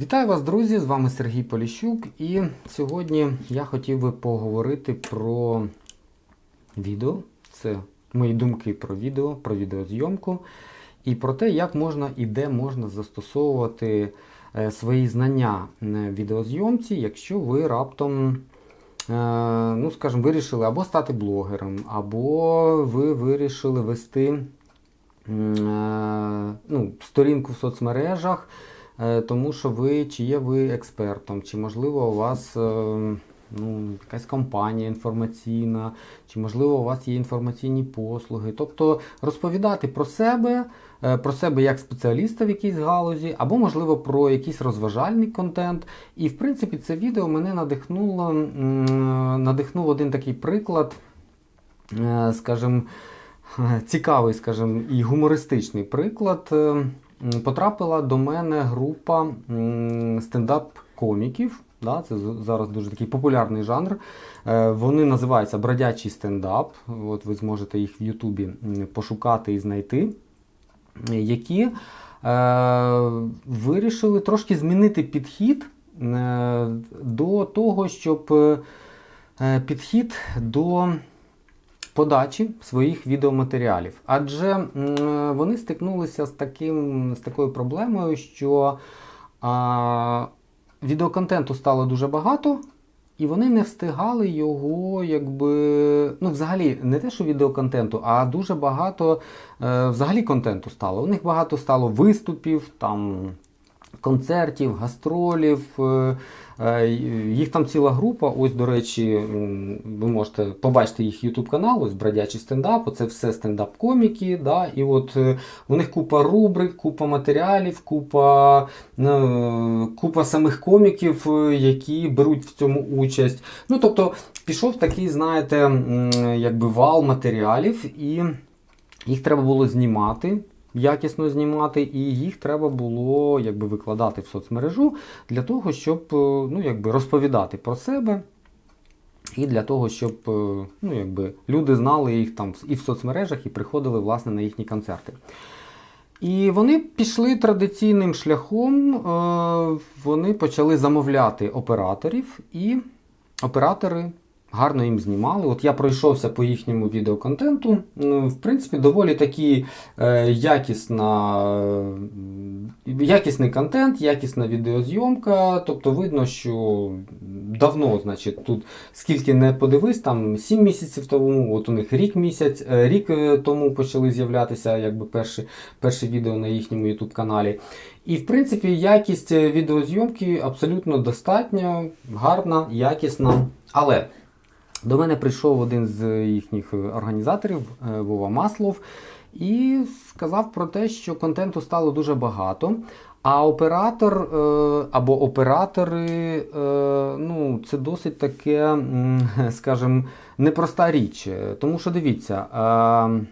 Вітаю вас, друзі! З вами Сергій Поліщук. І сьогодні я хотів би поговорити про відео. Це мої думки про відео, про відеозйомку і про те, як можна і де можна застосовувати е, свої знання відеозйомці, якщо ви раптом, е, ну скажімо, вирішили або стати блогером, або ви вирішили вести е, ну, сторінку в соцмережах. Е, тому що ви чи є ви експертом, чи можливо у вас е, ну, якась компанія інформаційна, чи можливо у вас є інформаційні послуги. Тобто розповідати про себе, е, про себе як спеціаліста в якійсь галузі, або можливо про якийсь розважальний контент. І в принципі це відео мене надихнуло, надихнув один такий приклад, скажімо, цікавий, скажімо, і гумористичний приклад. Потрапила до мене група стендап-коміків. Да, це зараз дуже такий популярний жанр. Е, Вони називаються бродячий стендап. От ви зможете їх в Ютубі пошукати і знайти. Які е, вирішили трошки змінити підхід е, до того, щоб підхід до подачі своїх відеоматеріалів. Адже вони стикнулися з, таким, з такою проблемою, що а, відеоконтенту стало дуже багато, і вони не встигали його, якби. Ну, взагалі, не те, що відеоконтенту, а дуже багато е, взагалі контенту стало. У них багато стало виступів, там. Концертів, гастролів, е, е, їх там ціла група. Ось, до речі, ви можете побачити їх YouTube канал, ось бродячий стендап, це все стендап-коміки. Да? І от е, у них купа рубрик, купа матеріалів, купа, купа самих коміків, які беруть в цьому участь. Ну, тобто, пішов такий, знаєте, якби вал матеріалів, і їх треба було знімати якісно знімати, і їх треба було якби викладати в соцмережу для того, щоб е, ну, якби розповідати про себе. І для того, щоб е, ну, якби, люди знали їх там і в соцмережах, і приходили власне на їхні концерти. І вони пішли традиційним шляхом, е, вони почали замовляти операторів, і оператори гарно їм знімали. От я пройшовся по їхньому відеоконтенту. Ну, В принципі, доволі такі е, якісна, якісний контент, якісна відеозйомка. Тобто видно, що давно, значить, тут скільки не подивись, там 7 місяців тому, от у них рік місяць, е, рік е, тому почали з'являтися якби перші, перші відео на їхньому YouTube каналі. І в принципі якість відеозйомки абсолютно достатня, гарна, якісна. Але до мене прийшов один з їхніх організаторів е, Вова Маслов і сказав про те, що контенту стало дуже багато. А оператор е, або оператори, е, ну, це досить таке, скажімо, непроста річ. Е, Тому що дивіться, е,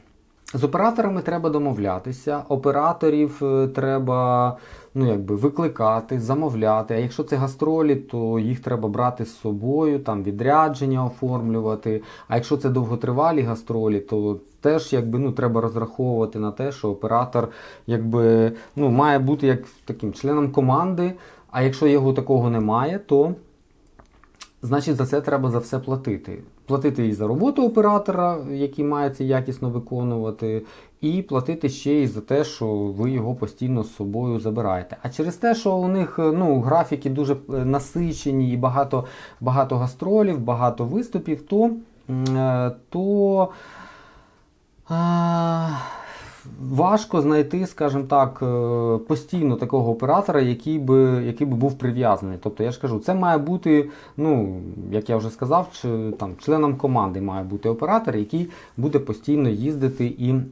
з операторами треба домовлятися, операторів е, треба ну, якби, викликати, замовляти. А якщо це гастролі, то їх треба брати з собою, там відрядження оформлювати. А якщо це довготривалі гастролі, то теж якби, ну, треба розраховувати на те, що оператор якби, ну, має бути як таким членом команди. А якщо його такого немає, то значить за це треба за все платити. Платити і за роботу оператора, який має це якісно виконувати, і платити ще і за те, що ви його постійно з собою забираєте. А через те, що у них ну, графіки дуже е, насичені і багато, багато гастролів, багато виступів, то, е, то важко знайти, скажімо так, е, постійно такого оператора, який би, який би був прив'язаний. Тобто я ж кажу, це має бути, ну, як я вже сказав, чи, там, членом команди має бути оператор, який буде постійно їздити і е,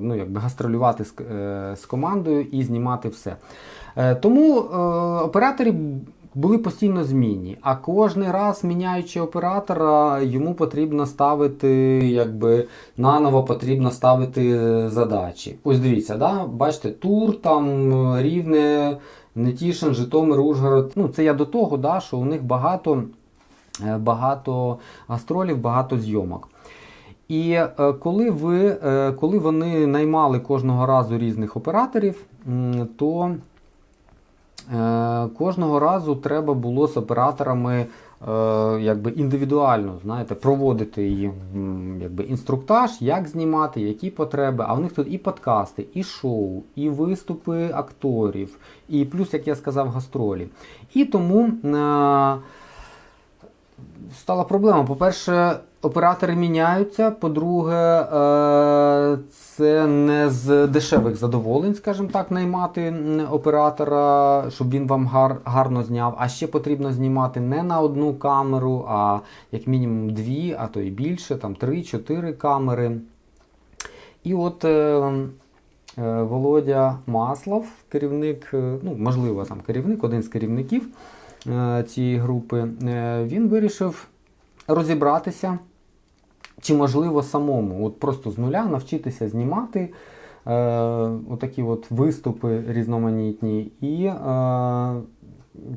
ну, якби гастролювати з, е, з командою і знімати все. Тому е, операторів були постійно змінні, а кожен раз, міняючи оператора, йому потрібно ставити, якби наново потрібно ставити е, задачі. Ось дивіться, да? бачите, тур, там е, рівне, Нетішин, Житомир, Ужгород. Ну, це я до того, да, що у них багато, е, багато гастролів, багато зйомок. І коли, ви, коли вони наймали кожного разу різних операторів, то кожного разу треба було з операторами е, якби індивідуально знаєте, проводити їм якби, інструктаж, як знімати, які потреби. А в них тут і подкасти, і шоу, і виступи акторів, і плюс, як я сказав, гастролі. І тому. Е, стала проблема. По-перше, оператори міняються. По-друге, е, це не з дешевих задоволень, скажімо так, наймати оператора, щоб він вам гар, гарно зняв. А ще потрібно знімати не на одну камеру, а як мінімум дві, а то і більше, там три-чотири камери. І от. Е, е, Володя Маслов, керівник, ну можливо, там керівник, один з керівників цієї групи, він вирішив розібратися, чи можливо самому, от просто з нуля навчитися знімати е, отакі от виступи різноманітні, і е,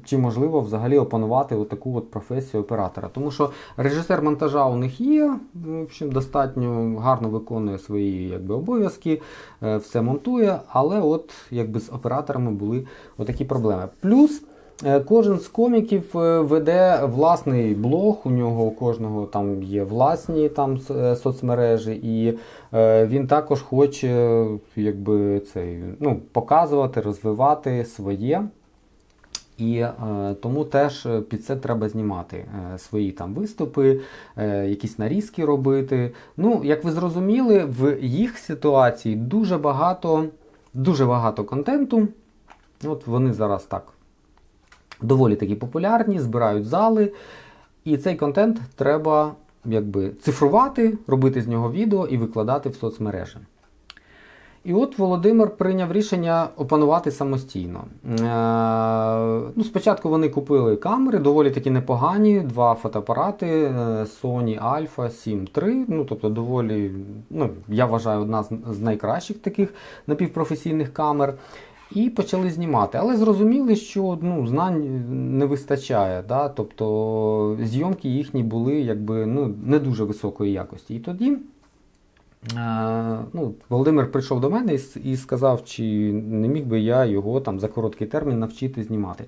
чи можливо взагалі опанувати таку от професію оператора. Тому що режисер монтажа у них є, в общем, достатньо гарно виконує свої якби, обов'язки, е, все монтує, але от якби з операторами були отакі проблеми. Плюс. Е, Кожен з коміків е, веде власний блог. У нього у кожного там є власні там е, соцмережі, і він також хоче якби цей ну, показувати, розвивати своє. І е, тому теж під це треба знімати е, свої там виступи, е, якісь нарізки робити. Ну, як ви зрозуміли, в їх ситуації дуже багато, дуже багато контенту. От вони зараз так доволі такі популярні, збирають зали. І цей контент треба якби цифрувати, робити з нього відео і викладати в соцмережі. І от Володимир прийняв рішення опанувати самостійно. Е, ну, спочатку вони купили камери, доволі такі непогані, два фотоапарати е, Sony Alpha 7 III, ну, тобто доволі, ну, я вважаю, одна з найкращих таких напівпрофесійних камер. І почали знімати. Але зрозуміли, що ну, знань не вистачає. Да? Тобто зйомки їхні були якби, ну, не дуже високої якості. І тоді ну, Володимир прийшов до мене і, сказав, чи не міг би я його там за короткий термін навчити знімати.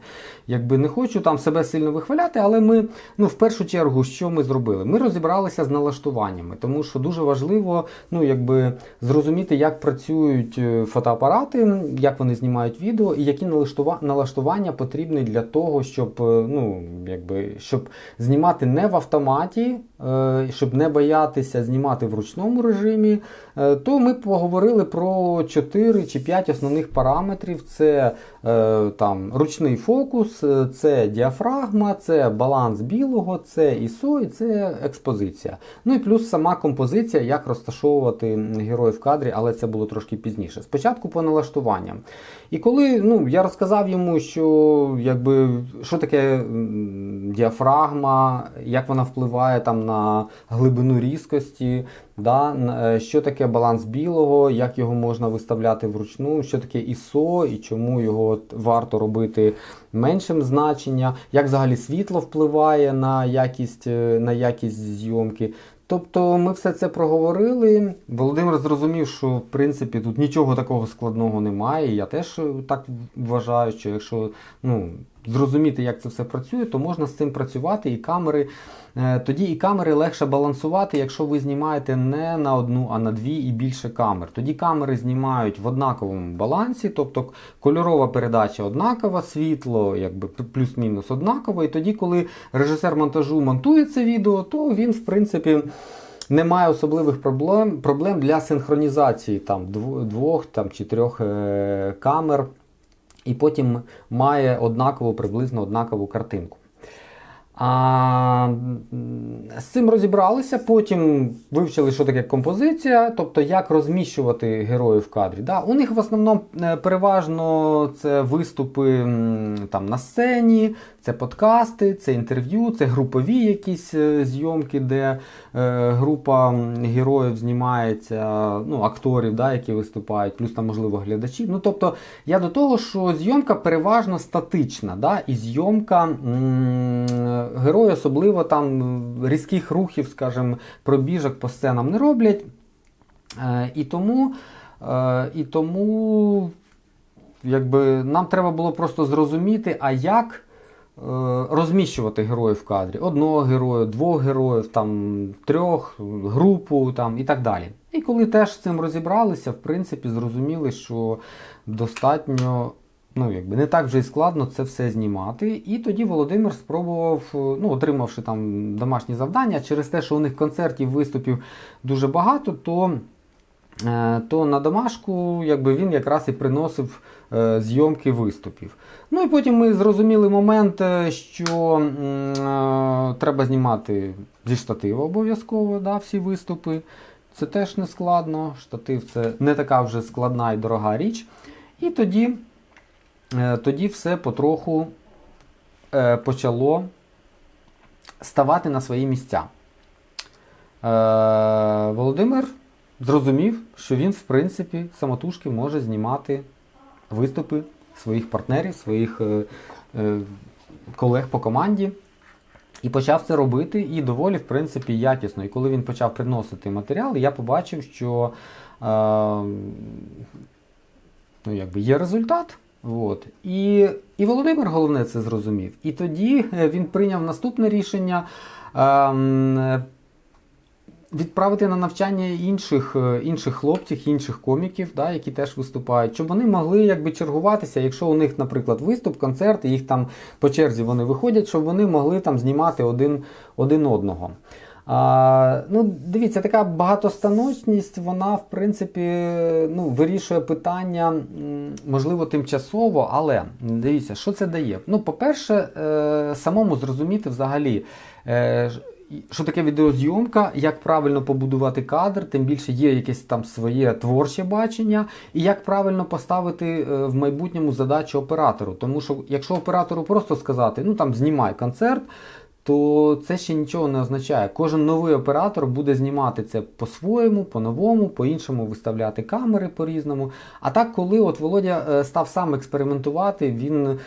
Якби не хочу там себе сильно вихваляти, але ми, ну, в першу чергу, що ми зробили? Ми розібралися з налаштуваннями, тому що дуже важливо ну, якби, зрозуміти, як працюють е, фотоапарати, як вони знімають відео, і які налаштува- налаштування потрібні для того, щоб, е, ну, якби, щоб знімати не в автоматі, е, щоб не боятися знімати в ручному режимі, е, то ми поговорили про 4 чи 5 основних параметрів: це е, там, ручний фокус, е, це діафрагма, це баланс білого, це ISO і це експозиція. Ну і плюс сама композиція, як розташовувати героїв в кадрі, але це було трошки пізніше. Спочатку по налаштуванням. І коли ну, я розказав йому, що якби, що таке діафрагма, як вона впливає там, на глибину різкості, да, що таке баланс білого, як його можна виставляти вручну, що таке ISO і чому його варто робити меншим значення, як взагалі світло впливає на якість, е, на якість зйомки. Тобто ми все це проговорили. Володимир зрозумів, що в принципі тут нічого такого складного немає. Я теж е, так вважаю, що якщо ну, зрозуміти, як це все працює, то можна з цим працювати і камери. е, Тоді і камери легше балансувати, якщо ви знімаєте не на одну, а на дві і більше камер. Тоді камери знімають в однаковому балансі, тобто кольорова передача однакова, світло якби плюс-мінус однаково. І тоді, коли режисер монтажу монтує це відео, то він, в принципі, не має особливих проблем, проблем для синхронізації там, дво- двох там, чи трьох е, камер, і потім має однакову, приблизно однакову картинку. А, з цим розібралися, потім вивчили, що таке композиція, тобто як розміщувати героїв в кадрі. Да? У них в основному е, переважно це виступи там, на сцені, це подкасти, це інтерв'ю, це групові якісь е, зйомки, де е, група героїв знімається, ну, акторів, да, які виступають, плюс там, можливо, глядачі. Ну, тобто, я до того, що зйомка переважно статична, да, і зйомка м, герої особливо там різких рухів, скажімо, пробіжок по сценам не роблять. Е, і тому, е, і тому якби, нам треба було просто зрозуміти, а як е, розміщувати героїв в кадрі. Одного героя, двох героїв, там, трьох, групу там, і так далі. І коли теж з цим розібралися, в принципі, зрозуміли, що достатньо. Ну, якби не так вже й складно це все знімати. І тоді Володимир спробував, е, ну, отримавши там домашні завдання, через те, що у них концертів, виступів дуже багато, то, е, то на домашку якби, він якраз і приносив е, зйомки виступів. Ну і потім ми зрозуміли момент, що м, треба знімати зі штатива обов'язково да, всі виступи. Це теж не складно. Штатив це не така вже складна і дорога річ. І тоді, тоді все потроху е, почало ставати на свої місця. Е, Володимир зрозумів, що він, в принципі, самотужки може знімати виступи своїх партнерів, своїх е, е, колег по команді. І почав це робити і доволі, в принципі, якісно. І коли він почав приносити матеріали, я побачив, що е, ну, якби є результат. От. І, і Володимир головне це зрозумів. І тоді е, він прийняв наступне рішення. Е, Відправити на навчання інших, е, інших хлопців, інших коміків, да, які теж виступають, щоб вони могли якби чергуватися, якщо у них, наприклад, виступ, концерт, їх там по черзі вони виходять, щоб вони могли там знімати один, один одного. А, ну, Дивіться, така багатостаночність, вона, в принципі, ну, вирішує питання, можливо, тимчасово, але дивіться, що це дає. Ну, по-перше, е, самому зрозуміти взагалі. Е, що таке відеозйомка, як правильно побудувати кадр, тим більше є якесь там своє творче бачення, і як правильно поставити е, в майбутньому задачу оператору. Тому що якщо оператору просто сказати, ну там знімай концерт, то це ще нічого не означає. Кожен новий оператор буде знімати це по-своєму, по-новому, по-іншому виставляти камери по-різному. А так, коли от Володя е, став сам експериментувати, він е,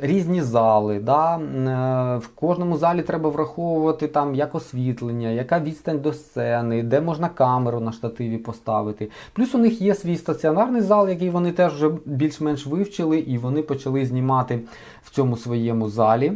різні зали, да, е, в кожному залі треба враховувати там як освітлення, яка відстань до сцени, де можна камеру на штативі поставити. Плюс у них є свій стаціонарний зал, який вони теж вже більш-менш вивчили, і вони почали знімати в цьому своєму залі.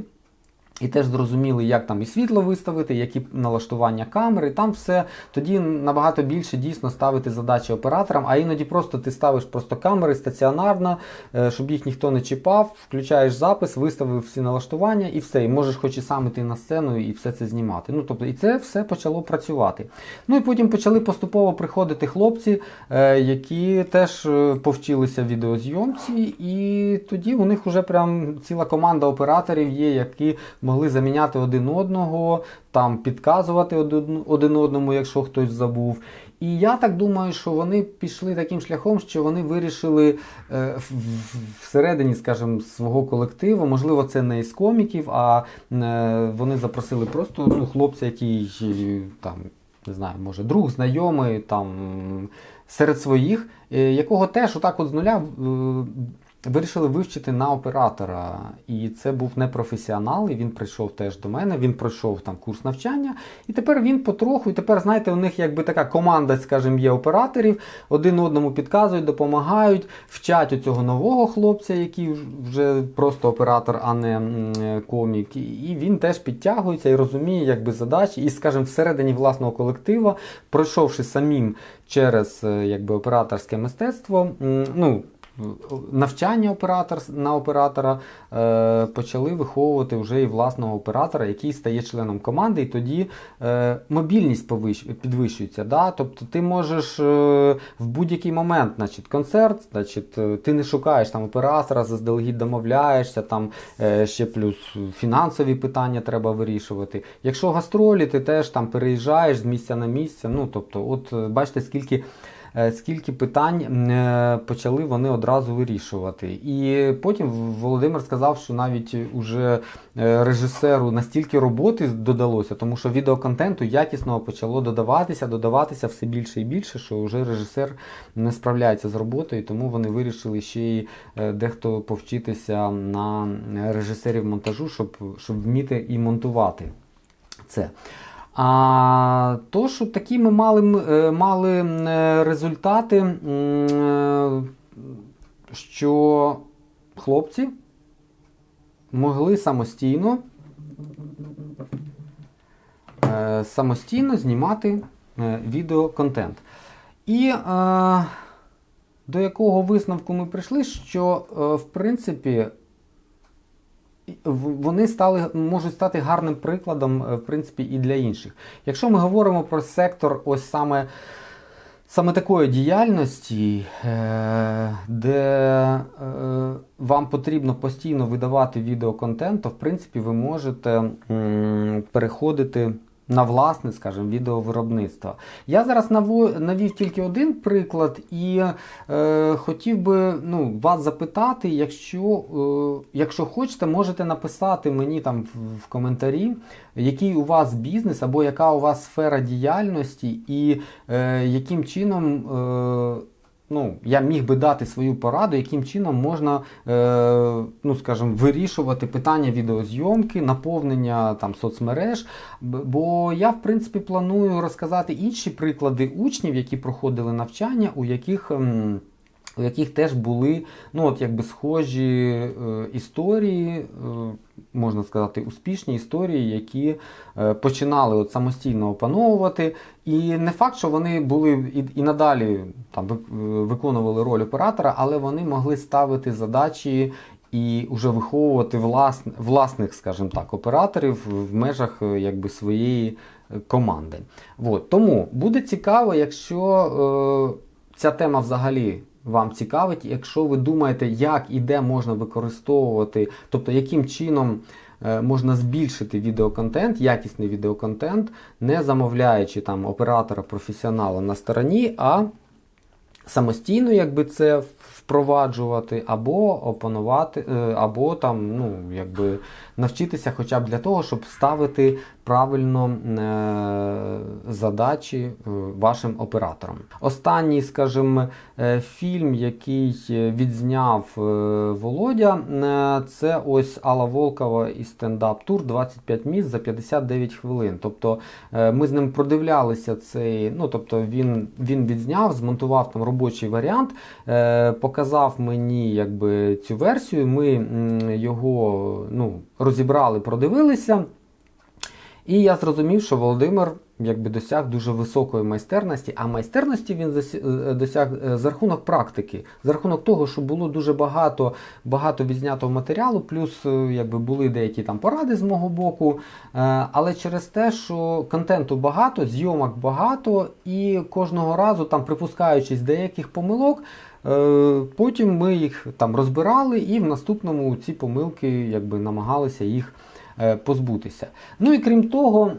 І теж зрозуміли, як там і світло виставити, які налаштування камери. Там все тоді набагато більше дійсно ставити задачі операторам, а іноді просто ти ставиш просто камери стаціонарно, е, щоб їх ніхто не чіпав, включаєш запис, виставив всі налаштування і все. І можеш хоч і сам іти на сцену і все це знімати. Ну тобто, і це все почало працювати. Ну і потім почали поступово приходити хлопці, е, які теж е, повчилися відеозйомці, і тоді у них вже прям ціла команда операторів є, які могли заміняти один одного, там підказувати один, одному, якщо хтось забув. І я так думаю, що вони пішли таким шляхом, що вони вирішили е, всередині, скажімо, свого колективу, можливо, це не із коміків, а е, вони запросили просто ну, хлопця, який там, не знаю, може, друг, знайомий, там серед своїх, е, якого теж отак от з нуля е, вирішили вивчити на оператора. І це був не професіонал, і він прийшов теж до мене, він пройшов там курс навчання, і тепер він потроху, і тепер, знаєте, у них якби така команда, скажімо, є операторів, один одному підказують, допомагають, вчать цього нового хлопця, який вже просто оператор, а не комік. І- І він теж підтягується і розуміє якби задачі, і, скажімо, всередині власного колектива, пройшовши самим через е, якби, операторське мистецтво, ну, навчання оператор, на оператора е, почали виховувати вже і власного оператора, який стає членом команди, і тоді е, мобільність повищ, підвищується. Да? Тобто ти можеш е, в будь-який момент, значить, концерт, значить, е, ти не шукаєш там оператора, заздалегідь домовляєшся, там е, ще плюс фінансові питання треба вирішувати. Якщо гастролі, ти теж там переїжджаєш з місця на місце. Ну, тобто, от е, бачите, скільки скільки питань е, почали вони одразу вирішувати. І потім Володимир сказав, що навіть уже е, режисеру настільки роботи додалося, тому що відеоконтенту якісного почало додаватися, додаватися все більше і більше, що вже режисер не справляється з роботою, тому вони вирішили ще й е, дехто повчитися на режисерів монтажу, щоб, щоб вміти і монтувати це. А то, що такі ми мали, е, мали е, результати, е, що хлопці могли самостійно самостійно знімати відеоконтент. І до якого висновку ми прийшли, що в принципі вони стали, можуть стати гарним прикладом е, в принципі, і для інших. Якщо ми говоримо про сектор, ось саме. Саме такої діяльності, е, де е, вам потрібно постійно видавати відеоконтент, то в принципі ви можете переходити на власне, скажімо, відеовиробництво. Я зараз навів тільки один приклад і е, хотів би ну, вас запитати, якщо, е, якщо хочете, можете написати мені там в, в коментарі, який у вас бізнес або яка у вас сфера діяльності, і е, яким чином е, ну, я міг би дати свою пораду, яким чином можна е, ну, скажімо, вирішувати питання відеозйомки, наповнення там, соцмереж. Бо я, в принципі, планую розказати інші приклади учнів, які проходили навчання, у яких. ем, у яких теж були ну, от, якби схожі е, історії, е, можна сказати, успішні історії, які е, починали от, самостійно опановувати. І не факт, що вони були і, і надалі там, е, виконували роль оператора, але вони могли ставити задачі і вже виховувати влас, власних, скажімо так, операторів в межах е, якби, своєї команди. От. Тому буде цікаво, якщо е, ця тема взагалі вам цікавить, якщо ви думаєте, як і де можна використовувати, тобто яким чином е, можна збільшити відеоконтент, якісний відеоконтент, не замовляючи там оператора професіонала на стороні, а самостійно якби це впроваджувати, або опанувати, е, або там, ну, якби навчитися хоча б для того, щоб ставити правильно е, задачі е, вашим операторам. Останній, скажімо, фільм, який відзняв Володя, це ось Алла Волкова і стендап тур 25 місць за 59 хвилин. Тобто ми з ним продивлялися цей, ну тобто він, він відзняв, змонтував там робочий варіант, е, показав мені якби цю версію. Ми його ну, розібрали, продивилися. І я зрозумів, що Володимир якби досяг дуже високої майстерності, а майстерності він е, досяг е, за рахунок практики, за рахунок того, що було дуже багато, багато відзнятого матеріалу, плюс е, якби були деякі там поради з мого боку. Але через те, що контенту багато, зйомок багато, і кожного разу, там припускаючись деяких помилок, потім ми їх там розбирали і в наступному ці помилки якби намагалися їх е, позбутися. Ну і крім того,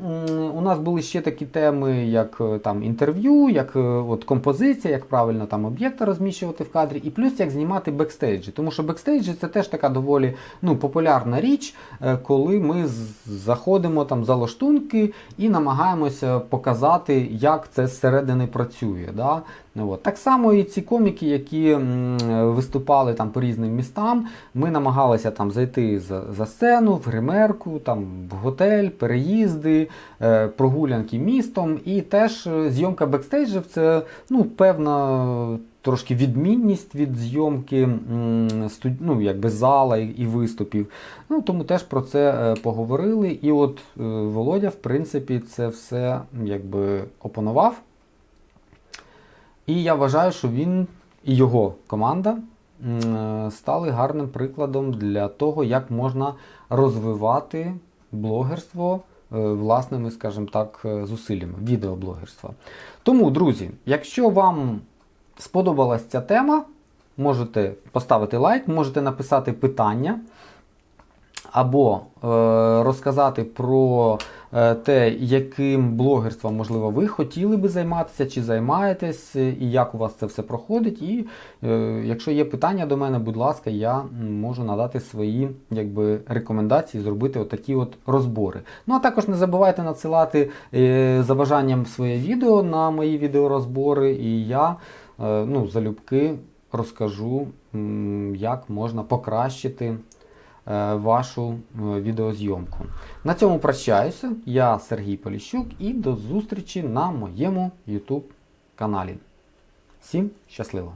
у нас були ще такі теми, як е, там інтерв'ю, як е, от композиція, як правильно там об'єкти розміщувати в кадрі, і плюс як знімати бекстейджі. Тому що бекстейджі це теж така доволі ну, популярна річ, е, коли ми заходимо там за лаштунки і намагаємося показати, як це зсередини працює. Да? Ну, От. Так само і ці коміки, які виступали там по різним містам, ми намагалися там зайти за, за сцену, в гримерку, там, в готель, переїзди, е, прогулянки містом. І теж е, зйомка бекстейджів це ну, певна трошки відмінність від зйомки ну, якби зала і, виступів. Ну, тому теж про це е, поговорили. І от Володя, в принципі, це все якби опанував. І я вважаю, що він і його команда стали гарним прикладом для того, як можна розвивати блогерство е, власними, скажімо так, е, зусиллями, відеоблогерства. Тому, друзі, якщо вам сподобалась ця тема, можете поставити лайк, можете написати питання або е, розказати про е, те, яким блогерством, можливо, ви хотіли би займатися, чи займаєтесь, е, і як у вас це все проходить. І е, якщо є питання до мене, будь ласка, я можу надати свої якби, рекомендації, зробити отакі от розбори. Ну а також не забувайте надсилати е, за бажанням своє відео на мої відеорозбори, і я е, ну, залюбки розкажу, як можна покращити вашу е, відеозйомку. На цьому прощаюся. Я Сергій Поліщук і до зустрічі на моєму YouTube каналі. Всім щасливо!